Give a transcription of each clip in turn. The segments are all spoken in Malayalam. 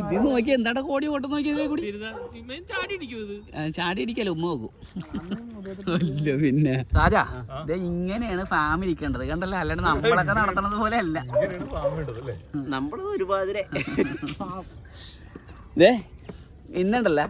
ഇത് നോക്കി എന്താടാ കോടി ഓട്ടം നോക്കിയത് കൂടി? ചാടി ഇടിക്കല്ലോ ഇത്. ചാടി അടിക്കല്ലോ ഉമ്മ നോക്കും. അല്ല പിന്നെ. രാജാ ഇത് ഇങ്ങനെയാണ് ഫാം ഇരിക്കേണ്ടത്. കണ്ടല്ലോ? അല്ലാണ്ട് നമ്മളൊക്കെ നടത്തണത് പോലെ അല്ല. നമ്മളത് ഒരുപാതിര ദേ ഇന്നുണ്ടല്ല?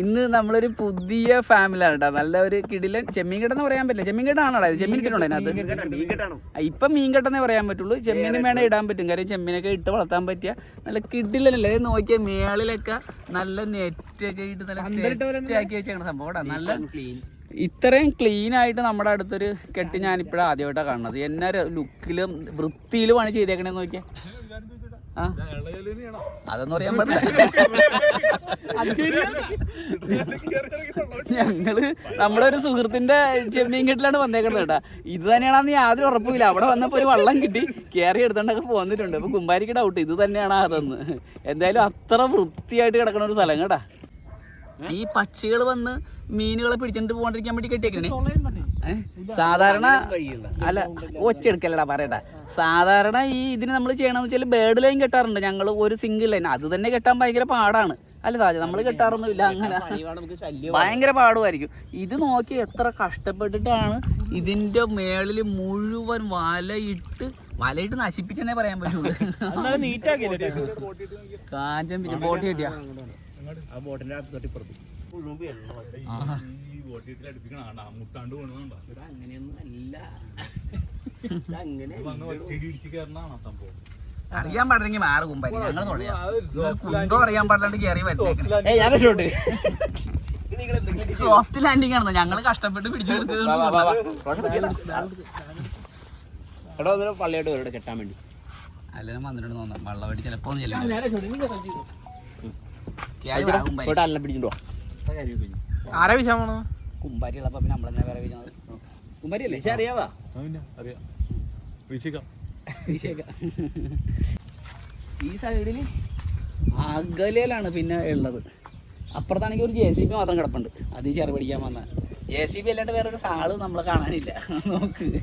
ഇന്ന് നമ്മളൊരു പുതിയ ഫാമിലിയാണ് കേട്ടോ നല്ല ഒരു കിടിലൻ ചെമ്മീൻ കെട്ടെന്ന് പറയാൻ പറ്റില്ല. ചെമ്മീൻ കെട്ടാണോ ചെമ്മീൻ കിട്ടണോ അതിനകത്ത്? ഇപ്പൊ മീൻ കെട്ടെന്നേ പറയാൻ പറ്റുള്ളൂ. ചെമ്മീനും വേണേ ഇടാൻ പറ്റും. കാര്യം ചെമ്മീനൊക്കെ ഇട്ട് വളർത്താൻ പറ്റിയ നല്ല കിടിലല്ലേ ഇത് നോക്കിയ മേളിലൊക്കെ നല്ല നെറ്റൊക്കെ ഇട്ട് നല്ല സെറ്റാക്കി വെച്ചേക്കണ സംഭവം കേട്ടോ. നല്ല ഇത്രയും ക്ലീൻ ആയിട്ട് നമ്മുടെ അടുത്തൊരു കെട്ടി ഞാനിപ്പോഴാണ് ആദ്യമായിട്ടാണ് കാണുന്നത്. എന്നൊരു ലുക്കിലും വൃത്തിയിലുമാണ് ചെയ്തേക്കണേന്ന് നോക്കിയാൽ അതൊന്നും അറിയാൻ പറ്റില്ല ഞങ്ങൾ നമ്മുടെ ഒരു സുഹൃത്തിന്റെ ചെമ്മീൻ കെട്ടിലാണ് വന്നേക്കുന്നത് കേട്ടാ. ഇത് തന്നെയാണെന്ന് യാതൊരു ഉറപ്പില്ല അവിടെ വന്നപ്പോ ഒരു വള്ളം കിട്ടി. കയറി എടുത്തോണ്ടൊക്കെ പോന്നിട്ടുണ്ട്. അപ്പൊ കുമ്പാരിക്ക് ഡൗട്ട് ഇത് തന്നെയാണ് അതെന്ന്. എന്തായാലും അത്ര വൃത്തിയായിട്ട് കിടക്കുന്ന ഒരു സ്ഥലം കേട്ടാ. ഈ പക്ഷികൾ വന്ന് മീനുകളെ പിടിച്ചിട്ട് പോകാണ്ടിരിക്കാൻ വേണ്ടി കെട്ടിയേക്കണേ? സാധാരണ അല്ല ഒച്ചെടുക്കല്ലടാ പറയട്ടെ സാധാരണ ഈ ഇതിന് നമ്മൾ ചെയ്യണമെന്ന് വെച്ചാൽ ബേർഡ് ലൈൻ കെട്ടാറുണ്ട്. ഞങ്ങൾ ഒരു സിംഗിൾ ലൈൻ അത് തന്നെ കെട്ടാൻ ഭയങ്കര പാടാണ്. അല്ല താജ? നമ്മൾ കെട്ടാറൊന്നും ഇല്ല അങ്ങനെ. ഭയങ്കര പാടുമായിരിക്കും. ഇത് നോക്കി എത്ര കഷ്ടപ്പെട്ടിട്ടാണ് ഇതിന്റെ മേളിൽ മുഴുവൻ വലയിട്ട് വലയിട്ട് നശിപ്പിച്ചെന്നേ പറയാൻ പറ്റുള്ളൂ. കാഞ്ചൻ പിന്നെ ബോട്ട് കിട്ടിയ? ആ ബോട്ടിന്റെ അങ്ങനെയൊന്നും അല്ല. അങ്ങനെ അറിയാൻ പാടില്ലെങ്കിൽ വേറെ കുമ്പാരി ഞങ്ങൾ കുന്തോ അറിയാൻ പാടില്ലാണ്ട് കയറി വരുന്നേക്കണേ സോഫ്റ്റ് ലാൻഡിങ് ആണെന്ന്? ഞങ്ങൾ കഷ്ടപ്പെട്ട് പിടിച്ചു പള്ളിയോട്ട് വരും കെട്ടാൻ വേണ്ടി. അല്ലെങ്കിലും വന്നിട്ടുണ്ട് തോന്നാം വള്ളവടി ചിലപ്പോ ആരാ വിശാമാണ് കുമ്പാരി ഉള്ളപ്പോ പിന്നെ നമ്മളെന്നെ വേറെ വിളിച്ചത്. കുമ്പാരി അല്ലേ അറിയാവാ? ഈ സൈഡിൽ അകലയിലാണ് പിന്നെ ഉള്ളത്. അപ്പുറത്താണെങ്കിൽ ഒരു ജെ സി ബി മാത്രം കിടപ്പുണ്ട്. അത് ചെറുപടിക്കാൻ ചെറു പിടിക്കാൻ വന്ന. ജെ സി ബി അല്ലാണ്ട് വേറെ ഒരു ആൾ നമ്മളെ കാണാനില്ല. നോക്ക്?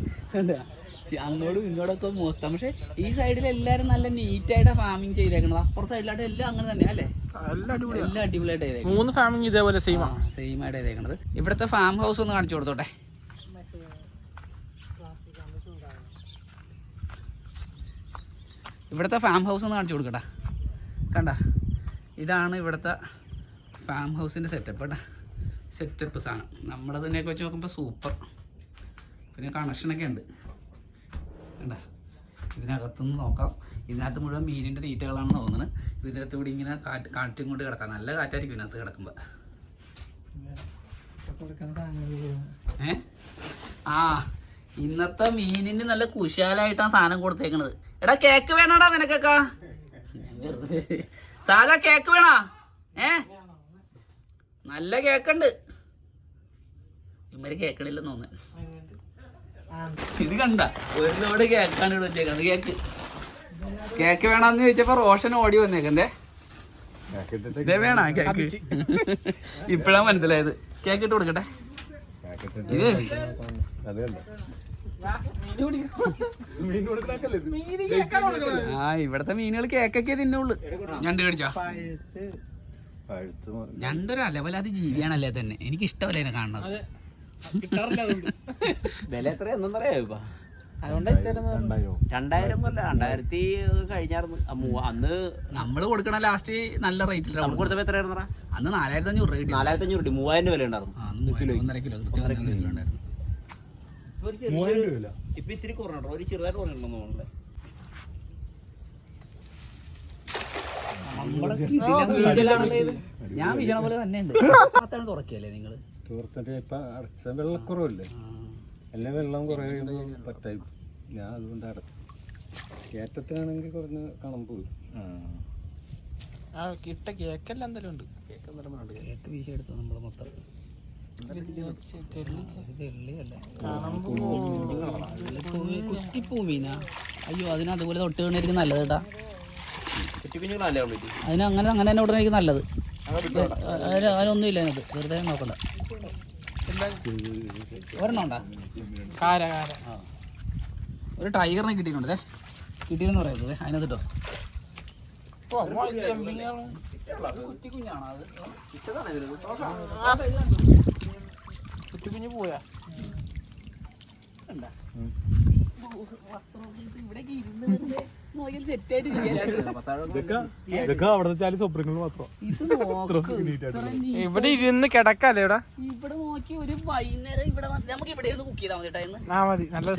ചി- അങ്ങോട്ടും ഇങ്ങോട്ടൊക്കെ മൊത്തം. പക്ഷെ ഈ സൈഡിൽ എല്ലാരും നല്ല നീറ്റായിട്ട് ഫാമിങ് ചെയ്തേക്കണത്. അപ്പുറത്തെ സൈഡിലായിട്ട് എല്ലാം അങ്ങനെ തന്നെ അല്ലേ? എല്ലാം അടിപൊളിയാ. എല്ലാം അടിപൊളിയായിട്ട് മൂന്ന് ഫാമിലി ഇതേപോലെ സെയിം സെയിം ആയിട്ട് ചെയ്തേക്കണത്. ഇവിടുത്തെ ഫാം ഹൗസ് ഒന്ന് കാണിച്ചു കൊടുത്തോട്ടെ. ഇവിടുത്തെ ഫാം ഹൗസ് ഒന്ന് കാണിച്ചു കൊടുക്കട്ടാ. കണ്ട? ഇതാണ് ഇവിടുത്തെ ഫാം ഹൗസിന്റെ സെറ്റപ്പ് കേട്ടാ. സെറ്റപ്പ് സാധനം നമ്മുടെ തന്നെയൊക്കെ വെച്ച് നോക്കുമ്പോൾ സൂപ്പർ പിന്നെ കണക്ഷനൊക്കെ ഉണ്ട്. കണ്ട? ഇതിനകത്തുനിന്ന് നോക്കാം. ഇതിനകത്ത് മുഴുവൻ മീനിന്റെ തീറ്റകളാണെന്ന് തോന്നുന്നത് ഇതിനകത്ത് ഇവിടെ ഇങ്ങനെ കാറ്റ് കാറ്റും കൊണ്ട് കിടക്കാം. നല്ല കാറ്റായിരിക്കും ഇതിനകത്ത് കിടക്കുമ്പോൾ ഏ? ആ ഇന്നത്തെ മീനിന് നല്ല കുശാലായിട്ടാണ് സാധനം കൊടുത്തേക്കണത്. എടാ കേക്ക് വേണോടാ നിനക്കൊക്കെ? സാധാ കേക്ക് വേണോ? ഏ? നല്ല കേക്കുണ്ട്. ഇമ്മര് കേക്കണില്ലെന്ന് തോന്നുന്നു. ഇത് കണ്ട ഒരു ലോഡ് കേക്കാണ് ഇവിടെ വെച്ചേക്കുന്നത് കേക്ക്. കേക്ക് വേണമെന്ന് ചോദിച്ചപ്പോ റോഷൻ ഓടി വന്നേക്കന്തേ ഇതേ വേണ കേക്ക്? ഇപ്പഴാ മനസ്സിലായത്. കേക്ക് ഇട്ട് കൊടുക്കട്ടെ. ആ ഇവിടത്തെ മീനുകൾ കേക്കൊക്കെ തിന്നുള്ളു. ഞണ്ട് കടിച്ചോ ഞണ്ടൊരു അത് ജീവിയാണല്ലേ തന്നെ. എനിക്ക് ഇഷ്ടമല്ല എന്നെ കാണുന്നത്? വില എത്ര എന്നറിയാ ഇപ്പൊ. അതുകൊണ്ടാ രണ്ടായിരം കൊല്ല രണ്ടായിരത്തി കഴിഞ്ഞായിരുന്നു അന്ന് നമ്മൾ കൊടുക്കണ ലാസ്റ്റ് നല്ല റേറ്റ് നമ്മൾ കൊടുത്തപ്പോ എത്രയായിരുന്നു അന്ന് നാലായിരത്തി അഞ്ഞൂറ് റേറ്റ് നാലായിരത്തി അഞ്ഞൂറ് രൂപ മൂവായിരം വില ഉണ്ടായിരുന്നു കിലോ ഒന്നര കിലോ കൃത്യം കിലോ ഉണ്ടായിരുന്നു. ഇപ്പൊ ഇത്തിരി കുറഞ്ഞോ ഒരു ചെറുതായിട്ട് കുറഞ്ഞിട്ടുണ്ടെന്ന് തോന്നുന്നില്ല നമ്മുടെ കിടിലൻ വീശലാണല്ലോ ഇത്. ഞാൻ വീശണ പോലെ തന്നെ ഉണ്ട് അതാണ് തുറക്കിയല്ലേ നിങ്ങൾ? തോർത്തിട്ട് ഇപ്പൊ അടച്ച വെള്ളക്കുറവല്ലേ? എല്ലാ വെള്ളം കുറെ കഴിയുമ്പോൾ പറ്റായി. ഞാൻ അതുകൊണ്ട് അടച്ചു കയറ്റത്തിനാണെങ്കിൽ കുറഞ്ഞ് കണം പോയി ആ കിട്ട കേക്കെല്ലാം എന്തെങ്കിലും ഉണ്ട്. കേക്ക് എന്തായാലും ഉണ്ട് കേക്ക് വീശെടുത്തു നമ്മൾ മൊത്തം. ഇത് എള്ളിയല്ല കുറ്റിപ്പൂമീനാ അയ്യോ അതിന് അതുപോലെ തൊട്ട് വീണിരിക്കും നല്ലത് കേട്ടാ. അതിന് അങ്ങനെ അങ്ങനെ തന്നെ ഉടനെ നല്ലത്. അതിന് അതിനൊന്നും ഇല്ല അതിനകത്ത്. വെറുതെ നോക്കണ്ട. ഒരെണ്ണം ഉണ്ടാ? കാര കാര. ഒരു ടൈഗറിനെ കിട്ടിയിട്ടുണ്ട് ദേ. കിട്ടിയെന്ന് പറയുന്നത് അതിനകത്ത് കേട്ടോ ഓ, അമ്മ ചെമ്മീനാണ്. കുറ്റി കുഞ്ഞാണോ അത്? കുറ്റിക്കുഞ്ഞ് പോയാ? ഇവിടെ ഇരുന്ന് കിടക്കല്ലേ ഇവിടെ? ഇവിടെ നോക്കി ഒരു വൈകുന്നേരം ഇവിടെ നമുക്ക് ഇവിടെ ഇരുന്ന് കുക്ക് ചെയ്താൽ മതി കേട്ടോ ആ മതി. നല്ല.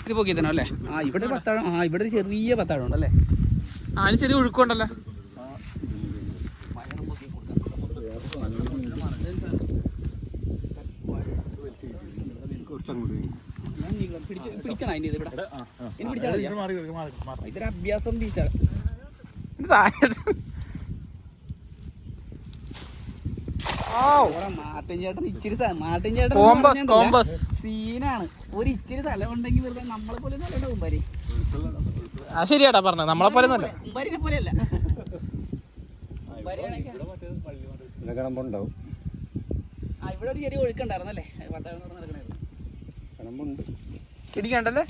ഇത് പൊക്കി തന്നെ അല്ലേ? ആ ഇവിടെ പത്താഴം ആ ഇവിടെ ചെറിയ പത്താഴം ഉണ്ടല്ലേ? ആ ചെറിയ ഒഴുക്കുണ്ടല്ലോ കുറച്ചങ്ങോട്ട് ഞാൻ നീ പിടിച്ച് പിടിക്കണം അതിന് ഇത് ഇവിടെ ഇനി പിടിച്ചാൽ മതിയോ? ഇതൊരു അഭ്യാസം ബീച്ചാ ഇത് താഴെ ഓ മാട്ടിൻ ചേട്ടൻ ഇച്ചിരി ചേട്ടൻ സീനാണ്. ഒരു ഇച്ചിരി തല ഉണ്ടെങ്കിൽ വെറുതെ നമ്മളെ പോലെ ഉമ്പാരി ആ ശരിയാടാ പറഞ്ഞത്. നമ്മളെ പോലെ ഉമ്പാരിനെ പോലെയല്ല. ഇവിടെ ഒരു ചെറിയ ഒഴുക്കുണ്ടായിരുന്നല്ലേ പത്താഴം നടക്കണേ കണമ്പുണ്ട് പിടിക്കണ്ടല്ലേ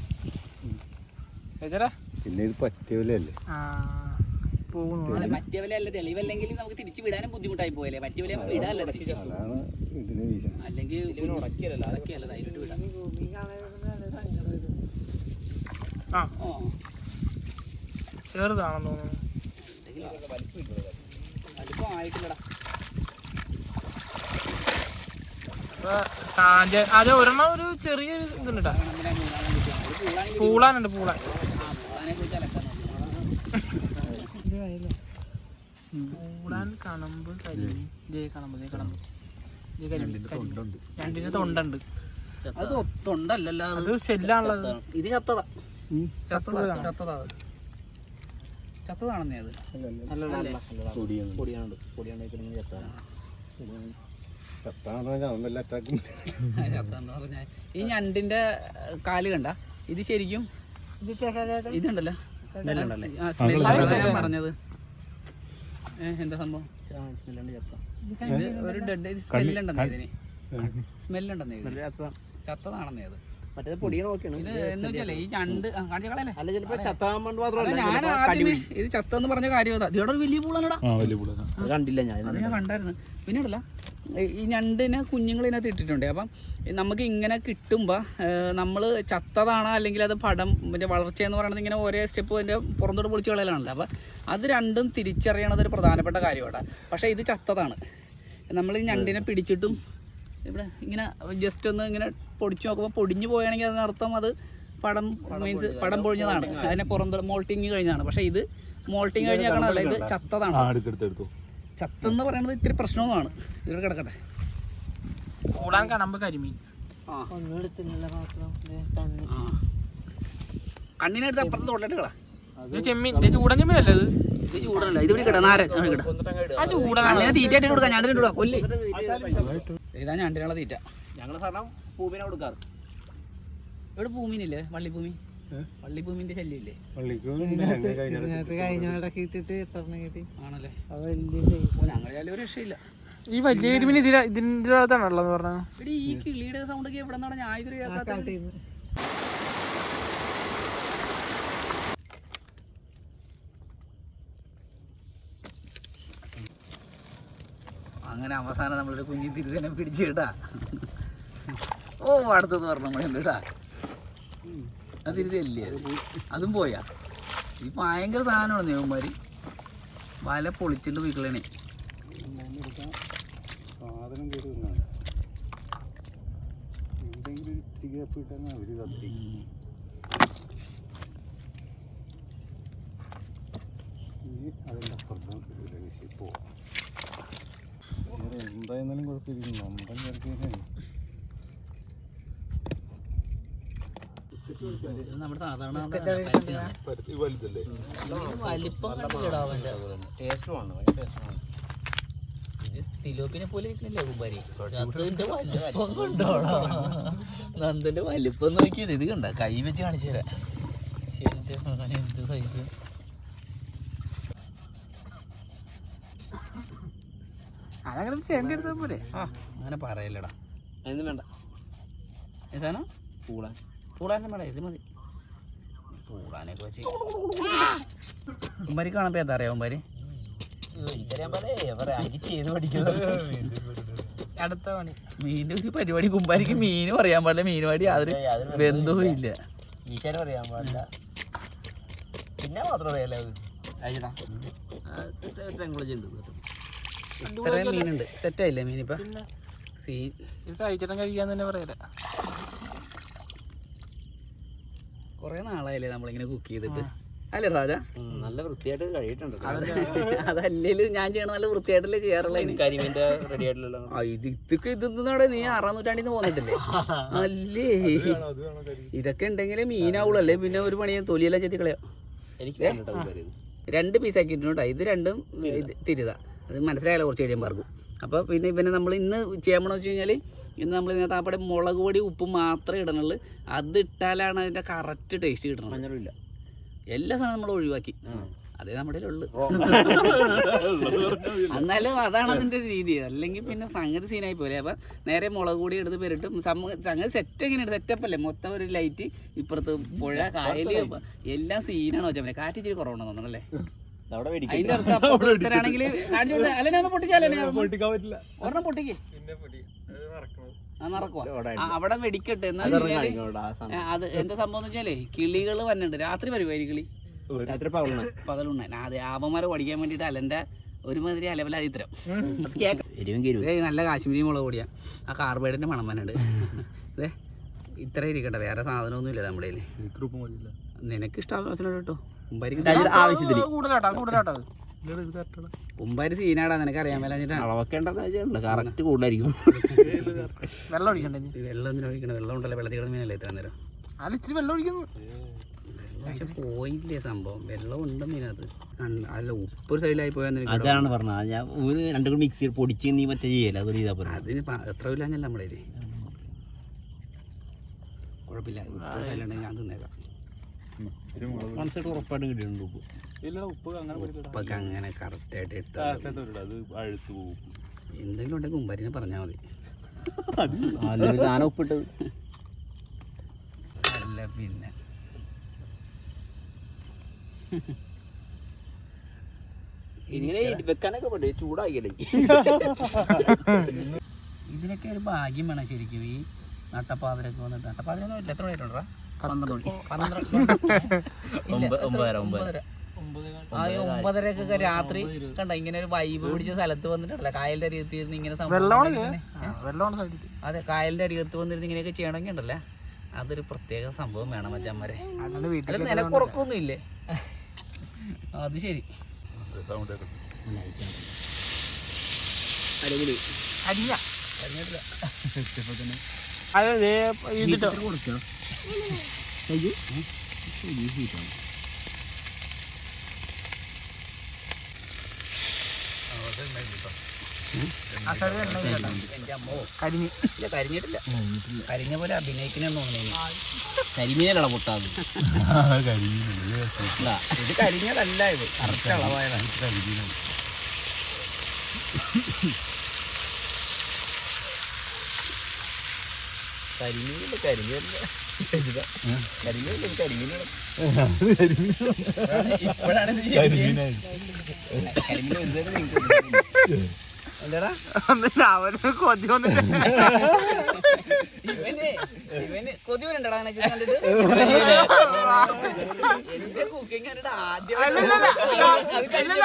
ചേച്ചാ പിന്നെ ഇത് പറ്റിയവലല്ലേ അല്ല തെളിവല്ലെങ്കിൽ നമുക്ക് തിരിച്ചു വിടാനും ബുദ്ധിമുട്ടായി പോയല്ലേ നമുക്ക് വിടാനല്ല തിരിച്ചു. അല്ലെങ്കിൽ ഉടക്കിയല്ല വിടാം. ചെറുതാണെന്ന് തോന്നുന്നു. അതിപ്പോ ആയിട്ടില്ലടാ അപ്പൊ താഞ്ച അത് ഒരെണ്ണം ഒരു ചെറിയൊരു ഇതുണ്ട് പൂളാനുണ്ട് പൂളാൻ. പൂളാൻ കണമ്പ് കരിമീൻ. ജയ കണമ്പ് ജയ കണമ്പ്. രണ്ടിന് തൊണ്ടുണ്ട്. അത് തൊണ്ടല്ലല്ലോ അത് ഷെല്ലാണുള്ളത് ഇത് ചത്തതാ. ചത്തതാ ചത്തതാണ്. ചത്തതാ അത്. ചത്തതാണെന്നേ അത് പൊടിയാണ്. പൊടിയാണ്ട് പൊടിയാണ്ട് ഈ ഞണ്ടിന്റെ കാൽ കണ്ട? ഇത് ശരിക്കും ഇതുണ്ടല്ലോ. ഞാൻ പറഞ്ഞത്. എന്താ സംഭവം? ഒരു ഡെഡ് സ്മെല്ലുണ്ടെന്നേ ഇതിന്. സ്മെല്ലുണ്ടെന്നേ ചത്തതാണെന്നേ അത്. മറ്റേത് പൊടിയാണ് നോക്കിയാണ്. ഇത് എന്ന് വെച്ചാലേ ഈ ഞണ്ട് ആ, കാണിച്ച കളയല്ലേ അല്ല? ചിലപ്പോ ചത്താൻ വേണ്ടി അതാ മാത്രമല്ല ഞാൻ ആദ്യമേ ഇത് ചത്തെന്ന് പറഞ്ഞ കാര്യം അതാ. ഇതിവിടെ ഒരു വലിയ പൂളാണടാ കണ്ടില്ല ഞാൻ. കണ്ടായിരുന്നു. പിന്നെ ഈ ഞണ്ടിനെ കുഞ്ഞുങ്ങൾ ഇതിനകത്ത് ഇട്ടിട്ടുണ്ട്. അപ്പം നമുക്ക് ഇങ്ങനെ കിട്ടുമ്പോൾ നമ്മൾ ചത്തതാണോ അല്ലെങ്കിൽ അത് പടം പിന്നെ വളർച്ച എന്ന് പറയുന്നത് ഇങ്ങനെ ഓരോ സ്റ്റെപ്പ് അതിന്റെ പുറത്തോട്ട് പൊളിച്ച് കളയലാണല്ലോ. അപ്പം അത് രണ്ടും തിരിച്ചറിയണത് ഒരു പ്രധാനപ്പെട്ട കാര്യമാണ്. പക്ഷേ ഇത് ചത്തതാണ്. നമ്മൾ ഈ ഞണ്ടിനെ പിടിച്ചിട്ടും ഇവിടെ ഇങ്ങനെ ജസ്റ്റ് ഒന്ന് ഇങ്ങനെ പൊടിച്ചു നോക്കുമ്പോൾ പൊടിഞ്ഞു പോയാണെങ്കിൽ അതിനർത്ഥം അത് പടം മീൻസ് പടം പൊഴിഞ്ഞതാണ് അതിനെ പുറം മോൾട്ടിങ് കഴിഞ്ഞതാണ് പക്ഷേ ഇത് മോൾട്ടിങ് കഴിഞ്ഞാൽ ഇത് ചത്തതാണ്. ചത്ത ചത്തെന്ന് പറയുന്നത് ഇത്തിരി പ്രശ്നവുമാണ്. ഇവിടെ കിടക്കട്ടെ. കരിമീൻ. കണ്ണിനടുത്ത് അപ്പുറത്ത് തൊള്ളേട്ട് കിടാ ഇത് ചെമ്മീൻ ഇത് ചൂടൻ ചെമ്മീനല്ലേ ഇത്? ഇത് ചൂടല്ല ഇത് ഇവിടെ കിടാ നാരൻ അവിടെ കിടാ ആ ചൂടനാണ്. കണ്ണിനെ തീറ്റയായിട്ട് കൊടുക്കാം ഞാൻ കൊടുക്കാം കൊല്ലേ. ഇതാ ഞാണ്ടിനുള്ള തീറ്റ. ഞങ്ങൾ സാധാരണ പൂവിനെ കൊടുക്കാറ്. ഇവിടെ ഭൂമിനില്ലേ വള്ളിഭൂമി വള്ളിഭൂമിന്റെ ശല്യം. ഇല്ലേ ആണല്ലേ ഒരു രക്ഷയില്ല. ഈ വലിയ ഇതിന്റെ പറഞ്ഞത്. ഈ കിളിയുടെ സൗണ്ട് ഒക്കെ എവിടെ നിന്നാണ് ഞാൻ? അങ്ങനെ അവസാനം നമ്മളൊരു കുഞ്ഞി തിരുതനെ പിടിച്ചു കേട്ടാ. ഓ അടുത്തെന്ന് പറഞ്ഞു നമ്മളുണ്ട് കേട്ടാ. അത് തിരുതല്ലേ അത്? പോയാ. ഈ ഭയങ്കര സാധനമാണ് നിയമന്മാര്. വല പൊളിച്ചിട്ട് പോയിക്കളേണേ സാധനം കയറി വന്നാണ് എന്തായിരുന്നാലും കുഴപ്പമില്ല. നമ്മുടെ നമ്മുടെ സാധാരണ വലുതല്ലേ? വലിപ്പം കണ്ടില്ലടാ അവന്റെ ഇത് തിലോപ്പിനെ പോലെ ഇരിക്കുന്നില്ലേ കുമ്പാരി. നന്ദന്റെ വലിപ്പം കൊണ്ടോടാ. നന്ദന്റെ വലിപ്പം നോക്കിയത് ഇത് കണ്ട? കൈ വെച്ച് കാണിച്ചു തരാം. ശരി എന്ത് സൈസ് അതങ്ങനെ ചേണ്ടി എടുത്താൽ പോലെ. ആ അങ്ങനെ പറയല്ലടാ. അതിന് വേണ്ട. ഏതാണ്? ഇത് മതി. വെച്ച് ഉമ്മാരി എന്താ അറിയാം ഉമ്മാരി? അടുത്ത പണി. മീന്റെ ഒരു പരിപാടി കുമ്പാരിക്ക് മീനും അറിയാൻ പാടില്ല. മീൻ പാടി യാതൊരു ബന്ധവും ഇല്ല. ഈശ്വരൻ അറിയാൻ പാടില്ല. പിന്നെ മാത്രം അറിയാലോ അത്. ഉണ്ട്. ഇത്രയും മീനുണ്ട്. സെറ്റായില്ലേ മീനിപ്പ പിന്നെ സീ ഇത് കഴിച്ചിട്ടും കഴിക്കാൻ തന്നെ പറയല. കുറേ നാളായില്ലേ നമ്മളിങ്ങനെ കുക്ക് ചെയ്തിട്ട്. അല്ലേ രാജാ? നല്ല വൃത്തിയായിട്ട് കഴിയിട്ടുണ്ട് അതല്ലേ ഞാൻ ചെയ്യണ നല്ല വൃത്തിയായിട്ടല്ലേ ചെയ്യാറുള്ള കരിമീന്റെ റെഡി ആയിട്ടുള്ള ഇത് ഇതൊക്കെ ഇതെന്നാടെ നീ ആറാം നൂറ്റാണ്ടിൽ നിന്ന് പോന്നിട്ടില്ലേ അല്ലേ ഇതൊക്കെ ഉണ്ടെങ്കിലേ മീനാവുള്ളൂ. അല്ലേ പിന്നെ ഒരു പണി തൊലിയെല്ലാം ചെത്തി കളയാം. എനിക്ക് രണ്ട് പീസ് ആക്കിയിട്ടുണ്ട് ഇത് രണ്ടും തിരുത. അത് മനസ്സിലായാലോ കുറച്ച് കഴിയാൻ പറക്കും. അപ്പോൾ പിന്നെ പിന്നെ നമ്മൾ ഇന്ന് ചെയ്യാമെന്ന് വെച്ച് കഴിഞ്ഞാൽ ഇന്ന് നമ്മൾ ഇതിനകത്ത് അവിടെ മുളക് പൊടി ഉപ്പ് മാത്രമേ ഇടണുള്ളൂ. അത് ഇട്ടാലാണ് അതിന്റെ കറക്റ്റ് ടേസ്റ്റ് കിട്ടണം മഞ്ഞളില്ല. എല്ലാ സാധനവും നമ്മൾ ഒഴിവാക്കി. അതേ നമ്മുടെ ഉള്ളു. എന്നാലും അതാണ് അതിന്റെ രീതി. അല്ലെങ്കിൽ പിന്നെ സംഗതി സീനായി പോലെ അപ്പൊ നേരെ മുളക് കൂടി എടുത്ത് പേരിട്ടും. സംഗ- സംഗതി സെറ്റ് എങ്ങനെയാണ്? സെറ്റപ്പ് അല്ലേ? മൊത്തം ഒരു ലൈറ്റ് ഇപ്പുറത്ത് പുഴ കായൽ എല്ലാം സീനാണ് വെച്ചാൽ കാറ്റ് ഇച്ചിരി കുറവുണ്ടെന്ന് തോന്നണല്ലേ അതിന്റെ അടുത്ത് അപ്പൊ ഒരുത്തരാണെങ്കിൽ കാണിച്ചു കൊടുത്ത. അല്ലെ ഒന്ന് പൊട്ടിച്ചാലേ പൊട്ടിക്കാൻ പറ്റില്ല. ഒരെണ്ണം പൊട്ടിക്ക്. പിന്നെ പൊടി അത് ആ നടക്കുവാ ആ, അവിടെ വെടിക്കട്ടെ. എന്നാ ആ, അത് എന്താ സംഭവം എന്ന് വെച്ചാലേ കിളികൾ വന്നിട്ടുണ്ട്. രാത്രി വരുമായിരിക്കും കിളി. രാത്രി പകലണ പകലുണ്ണ അത് ആപന്മാരെ പഠിക്കാൻ വേണ്ടിയിട്ട് അലന്റെ ഒരുമാതിരി അലവലാതി ഇത്തരം എരിവും ഇതേ നല്ല കാശ്മീരി മുളക് പൊടിയാ. ആ കാർബൈഡിന്റെ മണം വന്നിട്ട് ഇതേ ഇത്ര ഇരിക്കട്ടെ. വേറെ സാധനമൊന്നും ഇല്ല നമ്മുടെ കയ്യിൽ. നിനക്ക് കേട്ടോ. ആവശ്യത്തിന്. കൂടുതലാട്ടാ കൂടുതലാട്ടാ സീനാടാ നിനക്ക് അറിയാൻ മേലാഞ്ഞിട്ടാണ് കറക്റ്റ് കൂടുതലായിരിക്കും. വെള്ളം ഒഴിക്കണ്ടേ ഇനി? വെള്ളം എന്തിനാ ഒഴിക്കണം? വെള്ളം ഉണ്ടല്ലോ വെള്ളത്തിൽ കിടന്ന് മീനല്ലേ ഇത്ര നേരം. അതിൽ ഇച്ചിരി വെള്ളം ഒഴിക്കുന്നു. പക്ഷെ പോയില്ലേ സംഭവം. വെള്ളം ഉണ്ട് മീനകത്ത്. അല്ല ഉപ്പ് ഒരു സൈഡിലായി പോയാൽ നിനക്ക് അതാണ് പറഞ്ഞത്. ഞാൻ ഒരു രണ്ടു കൂടി മിക്സി പൊടിച്ച് നീ മറ്റേ ചെയ്യല അതൊരു പറഞ്ഞു അതിന് എത്ര ഇല്ലാഞ്ഞല്ല നമ്മുടെ ഇത് കുഴപ്പമില്ല. ഉപ്പ് സൈഡിലുണ്ടെങ്കിൽ ഞാൻ തിന്നേക്കാം. ഉറപ്പായിട്ടും കിട്ടിയിട്ടുണ്ട് ഉപ്പ്. ഇല്ല ഉപ്പ് അങ്ങനെ ഉപ്പൊക്കെ അങ്ങനെ കറക്റ്റായിട്ട് ഇട്ട അത് അഴുത്ത് പോകും. എന്തെങ്കിലും ഉണ്ടെങ്കിൽ കുമ്പാരിനെ പറഞ്ഞാൽ മതി. സാധനം ഉപ്പിട്ടത് അല്ല പിന്നെ. ഇങ്ങനെ വെക്കാനൊക്കെ പറ്റേ. ചൂടാക്കിയല്ലേ ഇതിനൊക്കെ ഒരു ഭാഗ്യം വേണം ശരിക്കും. ഈ നട്ടപ്പാതിരൊക്കെ വന്നിട്ട്. നട്ടപ്പാതിരൊന്നും ഇല്ല. എത്ര മണിയായിട്ടുണ്ടാ? ഒമ്പതരക്കൊക്കെ രാത്രി കണ്ട? ഇങ്ങനെ ഒരു വൈബ് പിടിച്ച സ്ഥലത്ത് വന്നിട്ടല്ലേ കായലിന്റെ അരികത്ത് ഇരുന്ന് ഇങ്ങനെ അതെ കായലിന്റെ അരികത്ത് വന്നിരുന്ന് ഇങ്ങനെയൊക്കെ ചെയ്യണമെങ്കിൽ ഉണ്ടല്ലേ അതൊരു പ്രത്യേക സംഭവം വേണം അച്ഛന്മാരെ നിലക്കുറക്കൊന്നും ഇല്ലേ അത് ശരി. അടിപൊളി അതെ ദേ ഇതിട്ടോ കൊടുക്കോ. ഇല്ല കരിഞ്ഞിട്ടില്ല. കരിഞ്ഞ പോലെ അഭിനയിക്കണെന്ന് തോന്നുന്നു. കരിമീനല്ല പൊട്ടാത്. ഇത് കരിഞ്ഞതല്ല ഇത്. കറക്റ്റ് അളവായതാണ്. കരിമീനല്ല കരിമീനല്ല കരിമീനല്ല കരിമീനാണ്. ഇപ്പോഴാണ്. കരിമീൻ ഒരു തരം കൊതി വന്നിട്ട്. ഇവന് ഇവന് കൊതി വരണ്ടടാ നിനക്ക് കണ്ടിട്ട്? എന്റെ കുക്കിംഗ് കണ്ടിട്ട് ആദ്യം അല്ലല്ല, അല്ല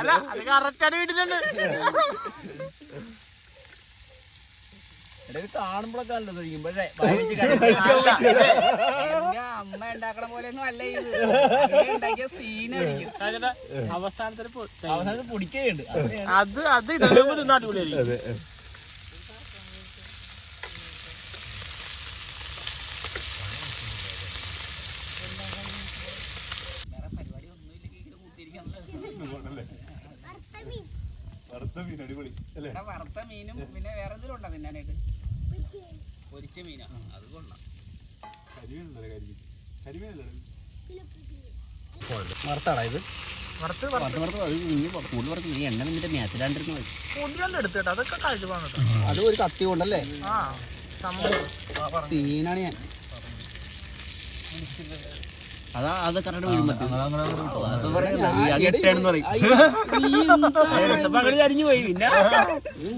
അല്ല അത് കറക്റ്റാണ് വീട്ടിലുണ്ട് കാണുമ്പോഴൊക്കെ നല്ലത് കഴിക്കുമ്പോഴേ അല്ല, ഇത് എന്റെ അമ്മ ഉണ്ടാക്കണ പോലെ ഒന്നും അല്ല ഇത്. ഉണ്ടാക്കിയ സീനായിരിക്കും അവസാനത്തിൽ അത് അത് ഇടുമ്പോൾ തിന്നാ അടിപൊളിയായിരിക്കും. വറുത്ത മീൻ. അടിപൊളി. വറുത്ത മീനും പിന്നെ വേറെ എന്തെങ്കിലും ഉണ്ടോ തിന്നാനായിട്ട്? പൊരിച്ച മീനാ. അത് കൊള്ളാം. വറുത്താടാ ഇത്? വറുത്ത് പുറത്ത് പുറത്ത് അത് നീ കൂടുതൽ പുറത്ത് നീ എണ്ണ നിന്നിട്ട് മേത്തിലാണ്ടിരുന്നു പൊടിയൊന്നും എടുത്തിട്ട്. അതൊക്കെ കേട്ടോ അത് ഒരു കത്തി കൊണ്ടല്ലേ? സീനാണ് ഞാൻ. അതാ അത് കറണ്ട് വീഴുമ്പോ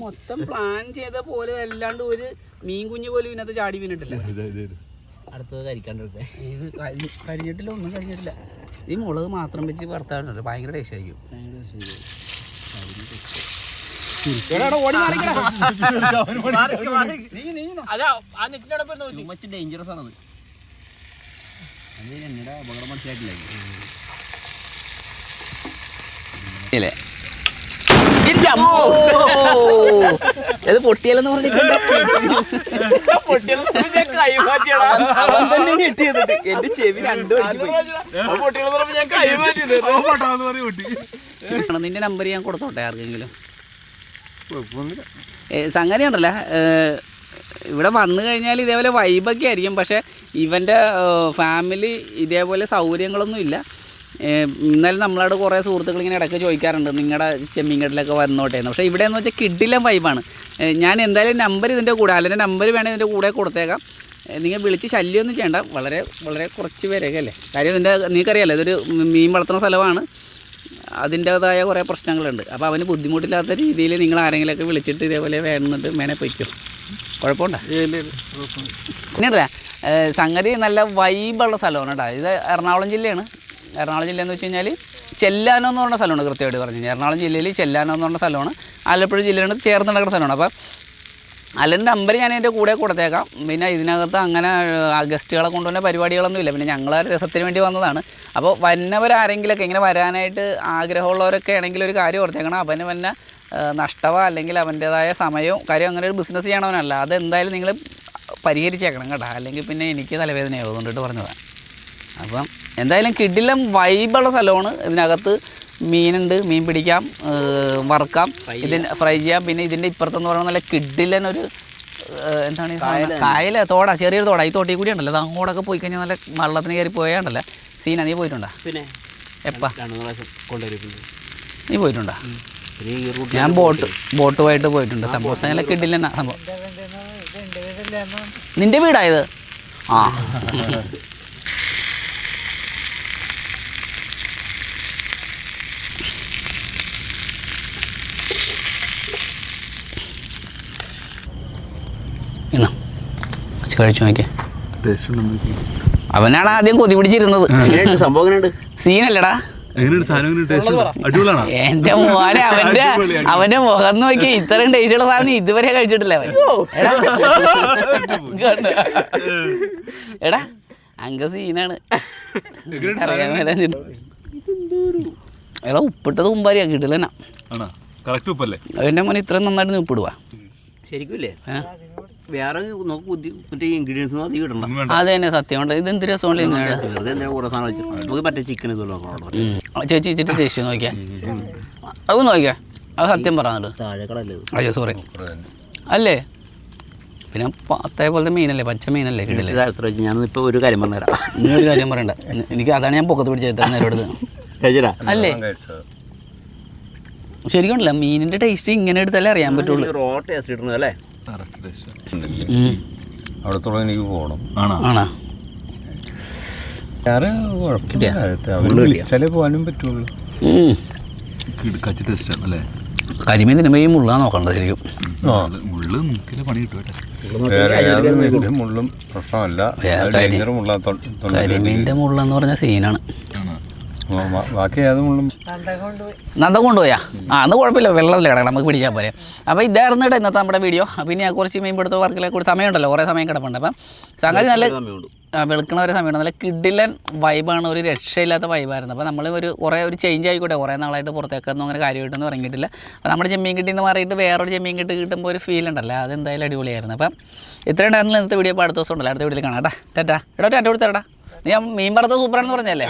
മൊത്തം പ്ലാൻ ചെയ്ത പോലെ അല്ലാണ്ട് ഒരു മീൻ കുഞ്ഞു പോലും ഇതിനകത്ത് ചാടി വീണിട്ടില്ല. അടുത്തത് ഇത് കരിഞ്ഞിട്ടില്ല ഒന്നും കരിഞ്ഞിട്ടില്ല. ഈ മുളക് മാത്രം വെച്ച് വറുത്താറുണ്ടല്ലോ ഭയങ്കര ടേസ്റ്റ് ആയിരിക്കും. ഡേഞ്ചറസ് എടാ, ഓടി മാറിക്കടാ. അതാ ആ നെറ്റിനോടൊപ്പം നോക്കി മച്ച് ഡേഞ്ചറസ് ആണത് അത് പൊട്ടിയാലെന്ന് പറഞ്ഞിട്ടുണ്ട്. അവൻ തന്നെ എന്റെ ചെവി രണ്ടു നിന്റെ നമ്പർ ഞാൻ കൊടുത്തോട്ടെ ആർക്കെങ്കിലും? സംഗതി ഉണ്ടല്ല ഇവിടെ വന്നു കഴിഞ്ഞാൽ ഇതേപോലെ വൈബൊക്കെ ആയിരിക്കും. പക്ഷേ ഇവന്റെ ഫാമിലി ഇതേപോലെ സൗകര്യങ്ങളൊന്നും ഇല്ല. എന്നാലും ഇന്നലെ നമ്മളവിടെ കുറേ സുഹൃത്തുക്കൾ ഇങ്ങനെ ഇടയ്ക്ക് ചോദിക്കാറുണ്ട് നിങ്ങളുടെ ചെമ്മീൻകടലൊക്കെ വന്നോട്ടെ? എന്ന്. പക്ഷേ ഇവിടെ എന്ന് വെച്ചാൽ കിഡിലും വൈബാണ് ഞാൻ എന്തായാലും നമ്പർ ഇതിന്റെ കൂടെ അല്ലെന്റെ നമ്പർ വേണേൽ ഇതിന്റെ കൂടെ കൊടുത്തേക്കാം. നിങ്ങൾ വിളിച്ച് ശല്യമൊന്നും ചെയ്യണ്ട വളരെ വളരെ കുറച്ച് പേരൊക്കെ അല്ലേ? കാര്യം ഇതിന്റെ നിങ്ങൾക്കറിയാലോ ഇതൊരു മീൻ വളർത്തുന്ന സ്ഥലമാണ്. അതിന്റേതായ കുറേ പ്രശ്നങ്ങളുണ്ട്. അപ്പോൾ അവന് ബുദ്ധിമുട്ടില്ലാത്ത രീതിയിൽ നിങ്ങൾ ആരെങ്കിലുമൊക്കെ വിളിച്ചിട്ട് ഇതേപോലെ വേണമെന്നിട്ട് മേനെ പൊയ്ക്കും. കുഴപ്പമുണ്ടോ? പിന്നീടല്ല സംഗതി നല്ല വൈബുള്ള സ്ഥലമാണ് കേട്ടോ. ഇത് എറണാകുളം ജില്ലയാണ്. എറണാകുളം ജില്ല എന്ന് വെച്ച് കഴിഞ്ഞാൽ ചെല്ലാനോ എന്ന് പറഞ്ഞ സ്ഥലമാണ് കൃത്യമായിട്ട് പറഞ്ഞു കഴിഞ്ഞാൽ. എറണാകുളം ജില്ലയിൽ ചെല്ലാനോ എന്ന് പറഞ്ഞ സ്ഥലമാണ്. ആലപ്പുഴ ജില്ലയാണ് ചേർന്ന് നടക്കുന്ന സ്ഥലമാണ്. അപ്പോൾ അല്ലന്റെ നമ്പർ ഞാൻ എന്റെ കൂടെ കൊടുത്തേക്കാം. പിന്നെ ഇതിനകത്ത് അങ്ങനെ ഗസ്റ്റുകളെ കൊണ്ടുവന്ന പരിപാടികളൊന്നും ഇല്ല. പിന്നെ ഞങ്ങൾ രസത്തിന് വേണ്ടി വന്നതാണ്. അപ്പോൾ വന്നവരാരെങ്കിലൊക്കെ ഇങ്ങനെ വരാനായിട്ട് ആഗ്രഹമുള്ളവരൊക്കെ ആണെങ്കിൽ ഒരു കാര്യം ഓർത്തേക്കണം. അവന് വന്ന നഷ്ടമോ അല്ലെങ്കിൽ അവന്റേതായ സമയവും കാര്യം അങ്ങനെ ഒരു ബിസിനസ് ചെയ്യണവനല്ല. അതെന്തായാലും നിങ്ങൾ പരിഹരിച്ചേക്കണം കേട്ടോ. അല്ലെങ്കിൽ പിന്നെ എനിക്ക് തലവേദനയാവും അതുകൊണ്ടിട്ട് പറഞ്ഞതാണ് അപ്പം എന്തായാലും കിഡിലം വൈബുള്ള സ്ഥലമാണ്. ഇതിനകത്ത് മീനുണ്ട് മീൻ പിടിക്കാം വറുക്കാം ഇതിന് ഫ്രൈ ചെയ്യാം. പിന്നെ ഇതിന്റെ ഇപ്പുറത്തെന്ന് പറയുന്ന നല്ല കിഡിലൻ ഒരു എന്താണ് ഈ തോട കായല തോടാ ചെറിയൊരു തോട. ഈ തോട്ടിൽ കൂടി ഉണ്ടല്ലോ. അത് അങ്ങോട്ടൊക്കെ പോയി കഴിഞ്ഞാൽ നല്ല വള്ളത്തിന് കയറി പോയാണ്ടല്ലോ. സീന നീ പോയിട്ടുണ്ടോ? പിന്നെ എപ്പാ? നീ പോയിട്ടുണ്ടോ? ഞാൻ ബോട്ട് ബോട്ടുമായിട്ട് പോയിട്ടുണ്ട്. സംഭവം. നല്ല കിഡിലനാ സംഭവം. നിന്റെ വീടായത് ആ. ഇന്നാ കുറച്ച് കഴിച്ചു നോക്കിയേ. അവനാണ് ആദ്യം കൊതി പിടിച്ചിരുന്നത്. സീനല്ലടാ. എങ്ങനെയുണ്ട് സാധനം അടിപൊളിയാണോ? എന്റെ മോനെ അവന്റെ അവന്റെ മുഖം നോക്കി ഇത്രയും ടേസ്റ്റുള്ള സാധനം ഇതുവരെ കഴിച്ചിട്ടില്ല അവൻ. എടാ? അങ്ക സീനാണ്. എടാ ഉപ്പിട്ടത് മുമ്പാരിയാ കിട്ടില്ല ആണോ? ഉപ്പല്ലേ? അവന്റെ മോനെ ഇത്രയും നന്നായിട്ട് ഉപ്പിടുവാ. ശരിക്കും? വേറെ നമുക്ക് ബുദ്ധി മറ്റേ ഇൻഗ്രീഡിയൻസ് അധികം ഇടണ്ട. അത് തന്നെ സത്യം ഉണ്ട്. ഇത് എന്ത് രസമുള്ള നമുക്ക് മറ്റേ ചിക്കൻ. ചേച്ചി ഇച്ചിട്ട് ടേസ്റ്റ് നോക്കിയാ. അത് നോക്കിയാ. അത് സത്യം ഇത്? അയ്യോ സോറി അല്ലേ? പിന്നെ അതേപോലത്തെ മീനല്ലേ? പച്ച മീനല്ലേ കിട്ടില്ലേ ഞാനിപ്പോൾ ഒരു കാര്യം പറഞ്ഞുതരാം. നീ ഒരു കാര്യം പറയണ്ട. എനി- എനിക്ക് അതാണ് ഞാൻ പൊക്കത്ത് പിടിച്ചത് ഇത്ര നേരം എടുത്ത്. കഴിച്ചരാ അല്ലേ? ശരിക്കുണ്ടല്ല മീനിന്റെ ടേസ്റ്റ് ഇങ്ങനെ എടുത്താലേ അറിയാൻ പറ്റുള്ളൂ. റോ ടേസ്റ്റ് ഇടുന്നത് അല്ലേ? കറക്റ്റ്. അവിടത്തോളം എനിക്ക് പോകണം ആണോ? ആണോ? കുഴപ്പമില്ല. വിളിച്ചാലേ പോകാനും പറ്റുള്ളൂ. ടേസ്റ്റ് അല്ലേ? കരിമീൻ തിന്നുമ്പോൾ ഈ മുള്ളാൻ നോക്കണ്ടത് ശരിക്കും അത് മുള്ള് മുക്കിൽ പണി കിട്ടും മുള്ളും പ്രശ്നമല്ല. മുള്ള കരിമീന്റെ മുള്ളെന്ന് പറഞ്ഞ സീനാണ് നന്ദ കൊണ്ടുപോയാ? ആ അന്ന് കുഴപ്പമില്ല. വെള്ളത്തിൽ കിടക്കണം. നമുക്ക് പിടിച്ചാൽ പോലെ അപ്പോൾ ഇതായിരുന്നു കേട്ടോ ഇന്നത്തെ നമ്മുടെ വീഡിയോ. അപ്പോൾ ഇനി കുറച്ച് മീൻ പിടുത്ത വർക്കിലെ കൂടി സമയമുണ്ടല്ലോ. കുറേ സമയം കിടപ്പുണ്ട്. അപ്പം സംഗതി നല്ല വെളുക്കണ ഒരു സമയമാണ് നല്ല കിഡിലൻ വൈബാണ് ഒരു രക്ഷയില്ലാത്ത വൈബായിരുന്നു അപ്പോൾ നമ്മൾ ഒരു കുറേ ഒരു ചേഞ്ച് ആയിക്കോട്ടെ. കുറേ നാളായിട്ട് പുറത്തേക്കൊന്നും അങ്ങനെ കാര്യമായിട്ടൊന്നും ഇറങ്ങിയിട്ടില്ല. അപ്പോൾ നമ്മുടെ ചെമ്മീൻ കിട്ടിയെന്ന് മാറിയിട്ട് വേറൊരു ചെമ്മീൻ കിട്ടി കിട്ടുമ്പോൾ ഒരു ഫീൽ ഉണ്ടല്ലോ. അതെന്തായാലും അടിപൊളിയായിരുന്നു. അപ്പം ഇത്രയും ഉണ്ടായിരുന്നില്ല ഇന്നത്തെ വീഡിയോ. ഇപ്പോൾ അടുത്ത ദിവസം ഉണ്ടല്ലോ. അടുത്ത വീഡിയോയിൽ കാണാം കേട്ടാ ടാറ്റാ എടാ ടാറ്റ കൊടുത്തേടാ നീ മീൻ മീൻ വറുത്ത സൂപ്പറാണെന്ന് പറഞ്ഞല്ലേ?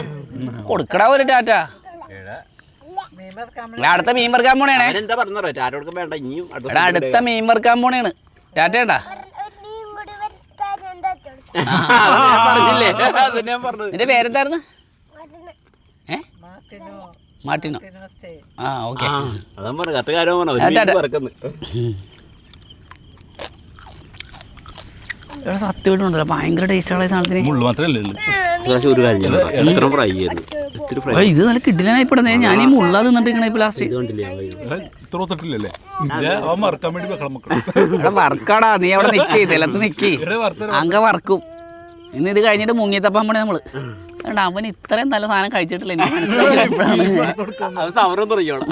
കൊടുക്കടാ ഒരു ടാറ്റ. അടുത്ത മീൻ വറുക്കാൻ പോണേണേ. എന്താ പറഞ്ഞോ ആരോടും വേണ്ട ഇനിയും അടുത്ത എടാ അടുത്ത മീൻ വറുക്കാൻ പോണേണ്. ടാറ്റ ഏട്ടാ ഞാൻ നിന്റെ പേരെന്തായിരുന്നു? ഏ? മാർട്ടിനോ. ആ ഓക്കെ. ഇവിടെ സത്യമായിട്ടുണ്ടല്ലോ ഭയങ്കര ടേസ്റ്റുള്ള സാധനത്തിന്. ഒരു കാര്യം ഞാൻ ഫ്രൈ ചെയ്തു ഇത്തിരി ഫ്രൈ ഇത് നല്ല കിട്ടില്ലായി പെടുന്നത് ഞാൻ ഈ മുള്ള തിന്നിട്ടിരിക്കണ ഇപ്പൊ ലാസ്റ്റ് ഇവിടെ വർക്കാടാ നീ അവിടെ നിക്ക് നിലത്ത് നിക്ക്. അങ്ങ വർക്കും ഇന്ന് ഇത് കഴിഞ്ഞിട്ട് മുങ്ങിത്തപ്പാൻ പണി നമ്മൾ. കണ്ട അവൻ ഇത്രയും നല്ല സാധനം കഴിച്ചിട്ടില്ല? എനിക്ക് മനസ്സിലായി ഇപ്പോഴാണ്. സമരം തുടങ്ങിയോളാം